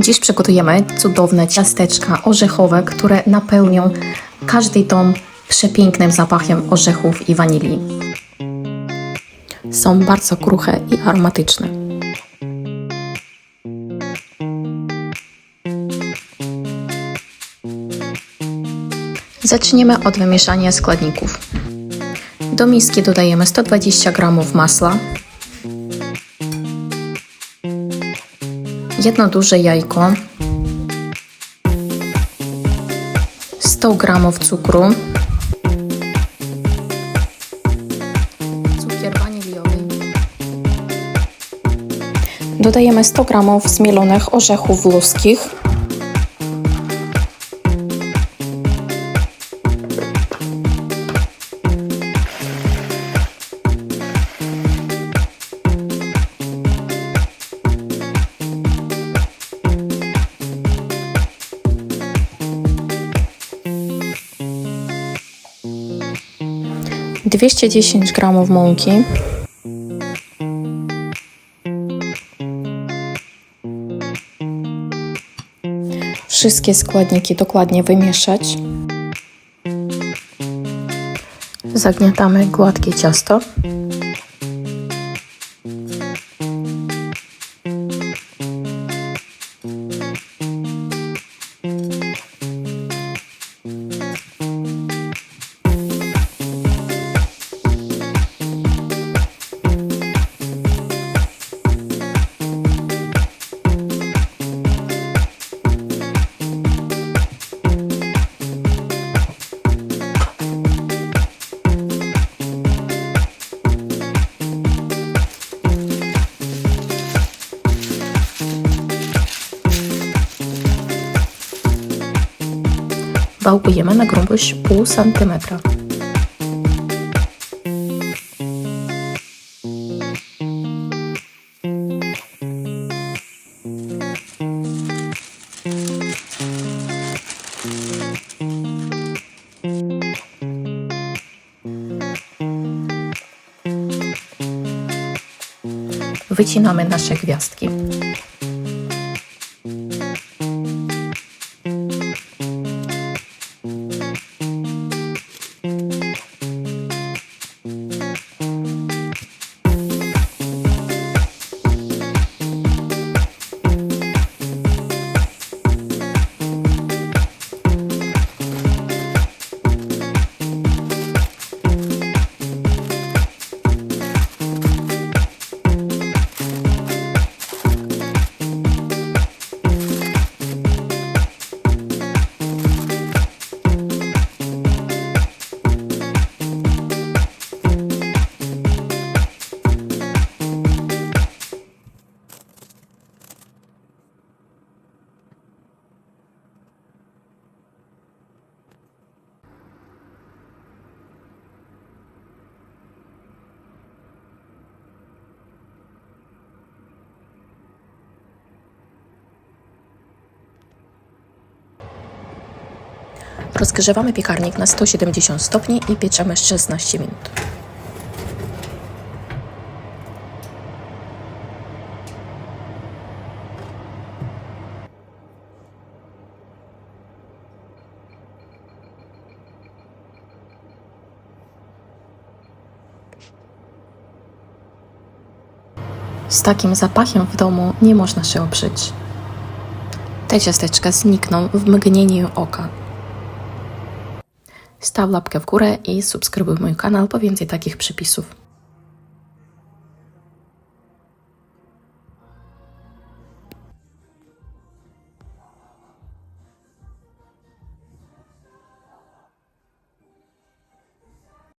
Dziś przygotujemy cudowne ciasteczka orzechowe, które napełnią każdy dom przepięknym zapachem orzechów i wanilii. Są bardzo kruche i aromatyczne. Zaczniemy od wymieszania składników. Do miski dodajemy 120 g masła, jedno duże jajko, 100 g cukru, cukier waniliowy. Dodajemy 100 g zmielonych orzechów luskich, Dwieście dziesięć gramów mąki, wszystkie składniki dokładnie wymieszać. Zagniatamy gładkie ciasto. Wałkujemy na grubość pół centymetra. Wycinamy nasze gwiazdki. Rozgrzewamy piekarnik na 170 stopni i pieczemy 16 minut. Z takim zapachem w domu nie można się oprzeć. Te ciasteczka znikną w mgnieniu oka. Staw łapkę w górę i subskrybuj mój kanał po więcej takich przepisów.